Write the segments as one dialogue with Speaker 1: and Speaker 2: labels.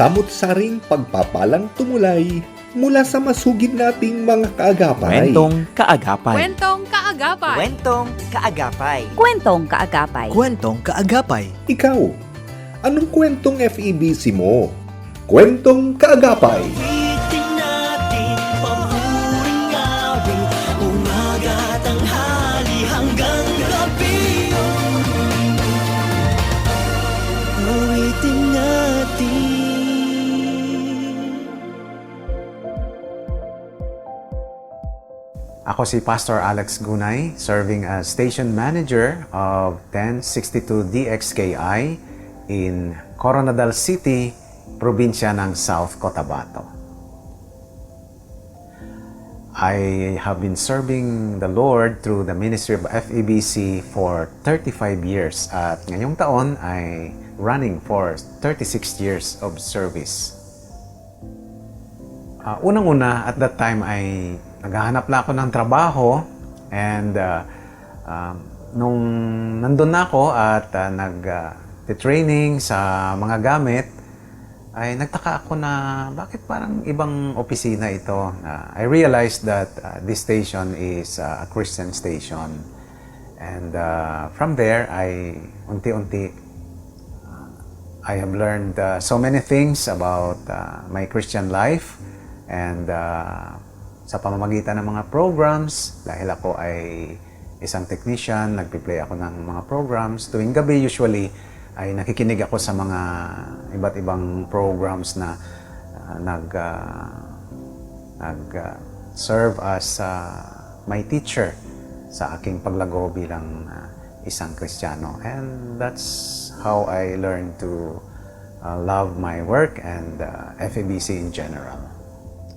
Speaker 1: samot-saring pagpapalang tumulay mula sa masugid nating mga kaagapay.
Speaker 2: Kwentong kaagapay.
Speaker 3: Kwentong kaagapay.
Speaker 4: Kwentong kaagapay.
Speaker 5: Kwentong kaagapay.
Speaker 6: Kwentong kaagapay.
Speaker 1: Ikaw, anong kwentong FEBC mo? Kwentong kaagapay.
Speaker 6: Awitin
Speaker 7: Ako si Pastor Alex Gunay, serving as Station Manager of 1062 DXKI in Coronadal City, probinsya ng South Cotabato. I have been serving the Lord through the ministry of FEBC for 35 years at ngayong taon ay running for 36 years of service. Ah, unang-una, at that time ay naghahanap na ako ng trabaho and uh, um, nung nandun na ako at uh, nag-training sa mga gamit, ay nagtaka ako na bakit parang ibang opisina ito. Ah, I realized that uh, this station is uh, a Christian station. And uh, from there, I unti-unti I have learned uh, so many things about uh, my Christian life and uh, sa pamamagitan ng mga programs, dahil ako ay isang technician, nagpi-play ako ng mga programs. Tuwing gabi usually ay nakikinig ako sa mga iba't ibang programs na uh, nag uh, nag uh, serve as uh, my teacher sa aking paglago bilang uh, isang Kristiyano. And that's how I learned to uh, love my work and uh, FEBC in general.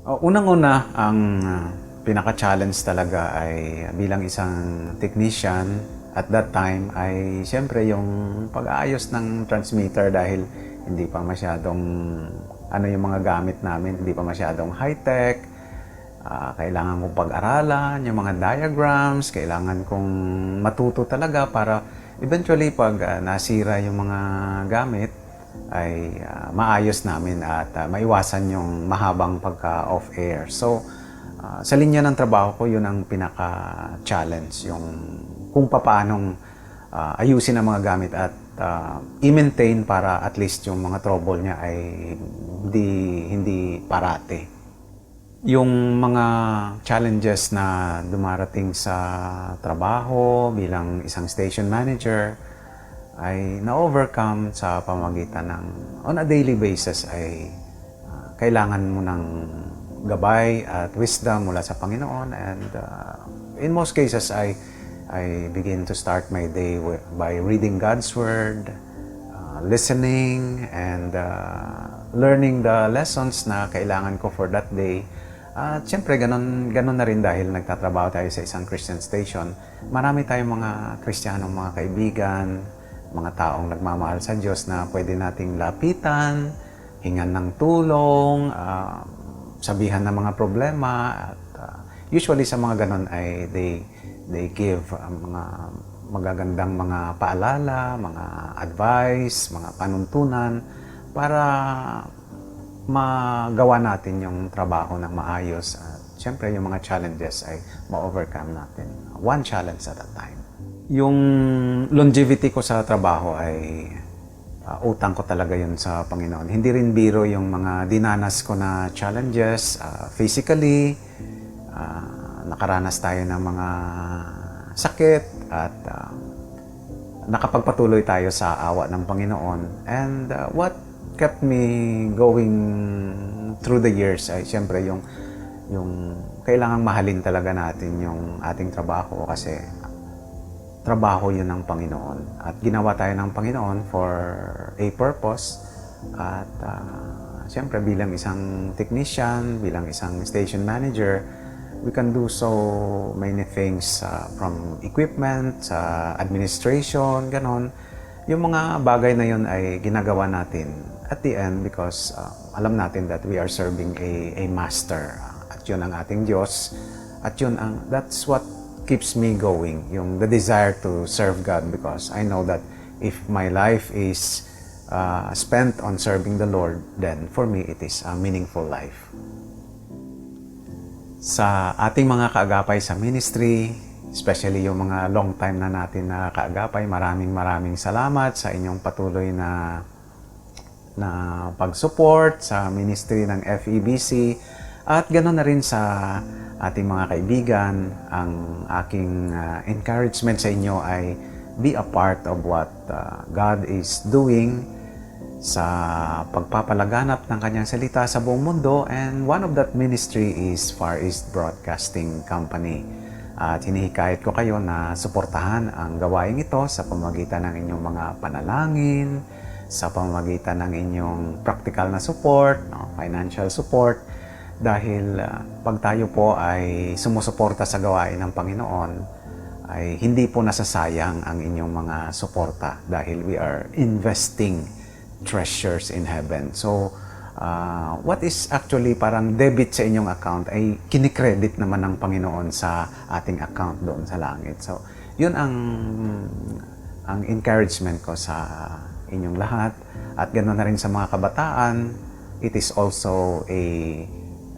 Speaker 7: Uh, Unang-una, ang uh, pinaka-challenge talaga ay bilang isang technician at that time ay siyempre yung pag-aayos ng transmitter dahil hindi pa masyadong ano yung mga gamit namin, hindi pa masyadong high-tech. Ah, kailangan kong pag-aralan, yung mga diagrams, kailangan kong matuto talaga para eventually pag ah, nasira yung mga gamit, ay ah, maayos namin at ah, maiwasan yung mahabang pagka-off-air. So, ah, sa linya ng trabaho ko, yun ang pinaka-challenge, yung kung paanong ah, ayusin ang mga gamit at ah, i-maintain para at least yung mga trouble niya ay hindi, hindi parate. Yung mga challenges na dumarating sa trabaho bilang isang station manager, ay na-overcome sa pamagitan ng on a daily basis ay ah, kailangan mo ng gabay at wisdom mula sa Panginoon and ah, in most cases I I begin to start my day wi- by reading God's word, ah, listening and ah, learning the lessons na kailangan ko for that day. At siyempre, ganun, ganun na rin dahil nagtatrabaho tayo sa isang Christian station. Marami tayong mga Kristiyanong mga kaibigan, mga taong nagmamahal sa Diyos na pwede nating lapitan, hingan ng tulong, ah, sabihan ng mga problema. At ah, usually sa mga ganun ay they, they give ah, mga magagandang mga paalala, mga advice, mga panuntunan para magawa natin yung trabaho ng maayos at syempre yung mga challenges ay ma-overcome natin. One challenge at a time. Yung longevity ko sa trabaho ay uh, utang ko talaga yun sa Panginoon. Hindi rin biro yung mga dinanas ko na challenges uh, physically, uh, nakaranas tayo ng mga sakit at uh, nakapagpatuloy tayo sa awa ng Panginoon. And uh, what kept me going through the years ay siyempre yung yung kailangang mahalin talaga natin yung ating trabaho kasi trabaho yun ng Panginoon. At ginawa tayo ng Panginoon for a purpose. At uh, siyempre bilang isang technician bilang isang station manager we can do so many things uh, from equipment sa administration ganon. Yung mga bagay na yun ay ginagawa natin at the end because uh, alam natin that we are serving a, a master. At yun ang ating Diyos. At yun ang that's what keeps me going yung the desire to serve God because I know that if my life is uh, spent on serving the Lord, then for me, it is a meaningful life. Sa ating mga kaagapay sa ministry, especially yung mga long time na natin na kaagapay, maraming maraming salamat sa inyong patuloy na na pag-support sa ministry ng FEBC at ganoon na rin sa ating mga kaibigan. Ang aking uh, encouragement sa inyo ay be a part of what uh, God is doing sa pagpapalaganap ng kanyang salita sa buong mundo and one of that ministry is Far East Broadcasting Company. At hinihikayat ko kayo na suportahan ang gawain ito sa pamagitan ng inyong mga panalangin, sa pamamagitan ng inyong practical na support, no, financial support, dahil ah, pag tayo po ay sumusuporta sa gawain ng Panginoon, ay hindi po nasasayang ang inyong mga suporta dahil we are investing treasures in heaven. So, ah, what is actually parang debit sa inyong account ay kinikredit naman ng Panginoon sa ating account doon sa langit. So, yun ang ang encouragement ko sa inyong lahat at ganoon na rin sa mga kabataan it is also a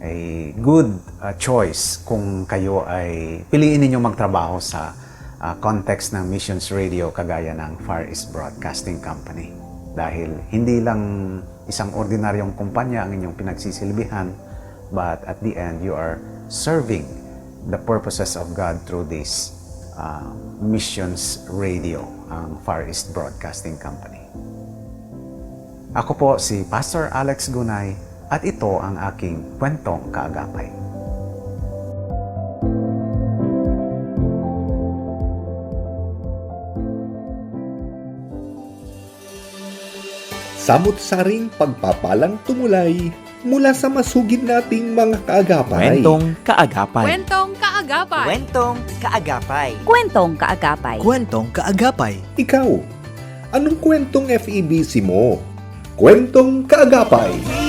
Speaker 7: a good uh, choice kung kayo ay piliin ninyong magtrabaho sa uh, context ng Missions Radio kagaya ng Far East Broadcasting Company dahil hindi lang isang ordinaryong kumpanya ang inyong pinagsisilbihan but at the end you are serving the purposes of God through this uh, Missions Radio, ang Far East Broadcasting Company. Ako po si Pastor Alex Gunay at ito ang aking kwentong kaagapay.
Speaker 1: Samot-saring pagpapalang tumulay mula sa masugid nating mga kaagapay.
Speaker 4: Kwentong kaagapay.
Speaker 2: Kwentong kaagapay.
Speaker 4: Kwentong kaagapay.
Speaker 3: Kwentong kaagapay.
Speaker 6: Kwentong kaagapay.
Speaker 1: Ikaw, anong kwentong FEBC mo? Kwentong kaagapay.
Speaker 6: Awitin